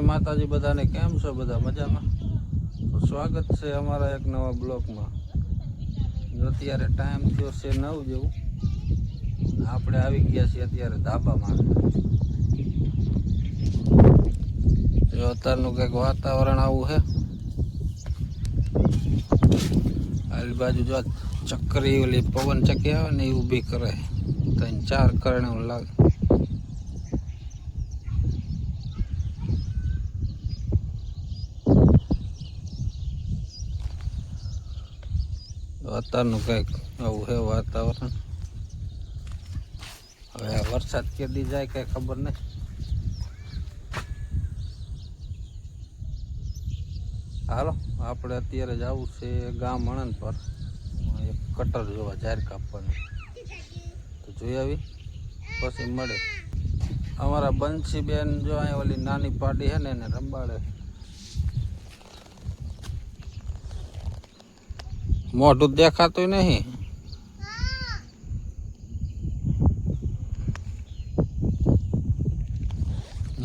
માતાજી, બધાને કેમ છો? બધા મજામાં? તો સ્વાગત છે અમારા એક નવા બ્લોકમાં. અત્યારે ટાઈમ થયો છે નવ જેવું. આપણે આવી ગયા છીએ અત્યારે ધાબામાં. જો અત્યારનું કંઈક વાતાવરણ આવું છે. આલી બાજુ જો ચક્કરી ઓલી પવન ચક્કી આવે ને એ ઊભી કરે. ત્રણ ચાર કરણે લાગે. અત્યારનું કંઈક આવું છે વાતાવરણ. હવે આ વરસાદ કેદી જાય કઈ ખબર નહીં. હાલો, આપણે અત્યારે જવું છે ગામ અણંદ પર એક કટર જોવા જાહેર કાપવાનું. તો જોઈ આવી? પછી મળે. અમારા બંસીબેન જો અહીંયા ઓલી નાની પાડી છે ને એને રંબાડે. મોઢું દેખાતું નહીં.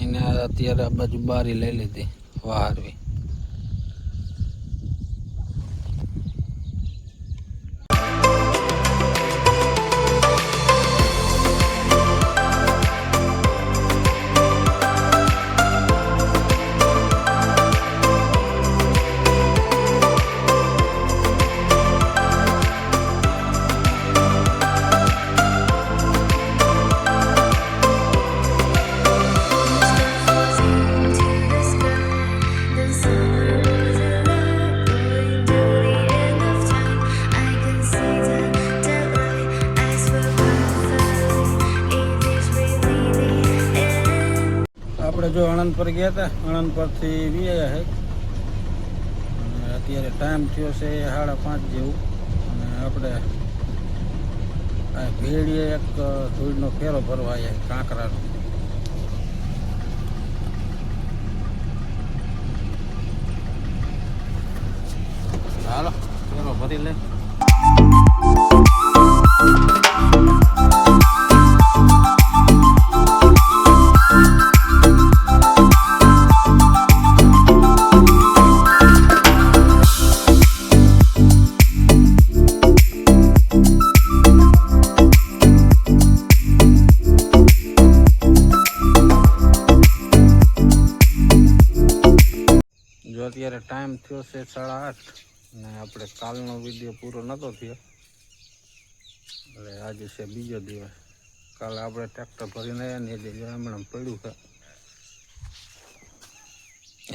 એને અત્યારે બાજુ બારી લઈ લીધી વારવી જો આણંદ પર ગયા હતા આણંદ પરથી આવ્યા છે અત્યારે ટાઈમ થયો છે સાડા પાંચ જેવું. અને આપણે ભેળીએ એક ધૂળનો ફેરો ભરવા આવ્યા કાંકરાનો. હાલો, ફેરો ભરી લે. અત્યારે ટાઈમ થયો છે સાડા આઠ. ને આપણે કાલનો વીડિયો પૂરો નહોતો થયો. એટલે આજે છે બીજો દિવસ. કાલે આપણે ટ્રેક્ટર ભરીને આવ્યા ને એટલે એમણે પડ્યું છે.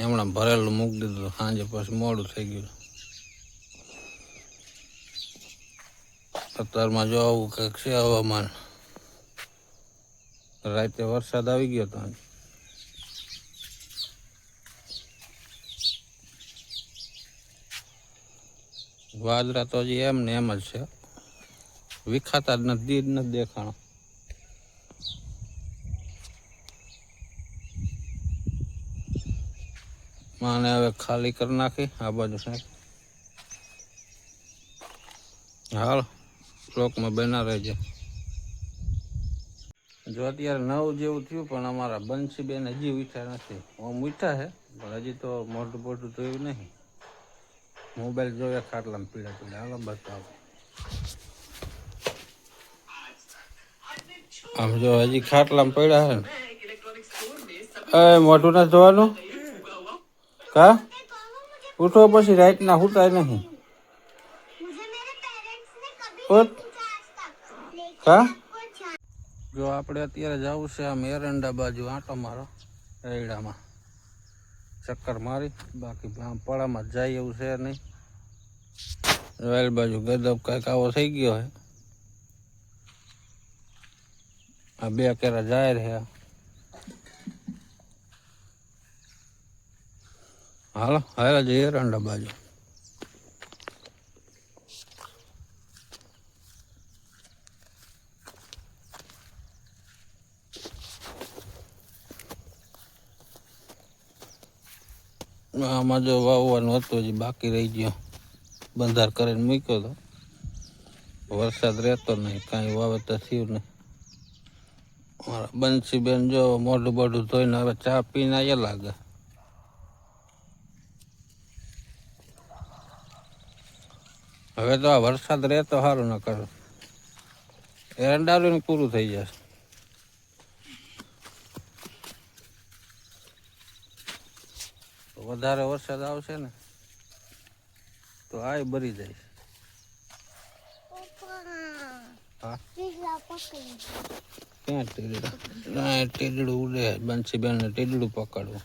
હમણાં ભરેલું મૂકી દીધું. સાંજે પછી મોડું થઈ ગયું. અત્યારમાં જો આવું કંઈક છે હવામાન. રાતે વરસાદ આવી ગયો તો વાદળા તો હજી એમ ને એમ જ છે. વિખાતા જ નથી જ નથી દેખાણો. માને હવે ખાલી કરી નાખી, આ બાજુ સાહેબ હાલ, બ્લોકમાં બેના રહેજે. જો અત્યારે નવ જેવું થયું, પણ અમારા બંસીબેન હજી ઉઠ્યા નથી. હું ઉઠ્યા છે, પણ હજી તો મોટું મોટું થયું નહીં. મોબાઈલ જોયા ખાટલામાં પીડા પીડા. હાલો બતાવો. આમ જો હજી ખાટલામાં પડ્યા છે ને. એ મોઢું ના જોવાનું કા? ઉઠો પછી રાઈટના ઉઠાય નહીં. કા? જો આપણે અત્યારે જવું છે આમ એરંડા બાજુ આંટો મારો રૈડામાં ચક્કર મારી. બાકી આમ પડામાં જાય એવું છે નહીં. વેલ બાજુ ગદબ કંઈક આવો થઈ ગયો હે. આ બે કેરા જાય રહ્યા હાલો હાલો જઈએ રંડા બાજુ. આમાં જો વાવવાનું હતું, હજી બાકી રહી ગયો. બંધાર કરીને મૂક્યો હતો વરસાદ રહેતો નહીં, કાંઈ વાવેતર થયું નહીં. મારા બંસીબેન જો મોઢું બોઢું ધોઈને હવે ચા પીને એ લાગે. હવે તો આ વરસાદ રહેતો સારું ન કરો એરંડાલું પૂરું થઈ જશે. વધારે વરસાદ આવશે ને, તો આ બરી જાય. ક્યાં ટીડડા? ના, ટીડડું ઉડે. બંસીબેન બેન ટીડડું પકડવું.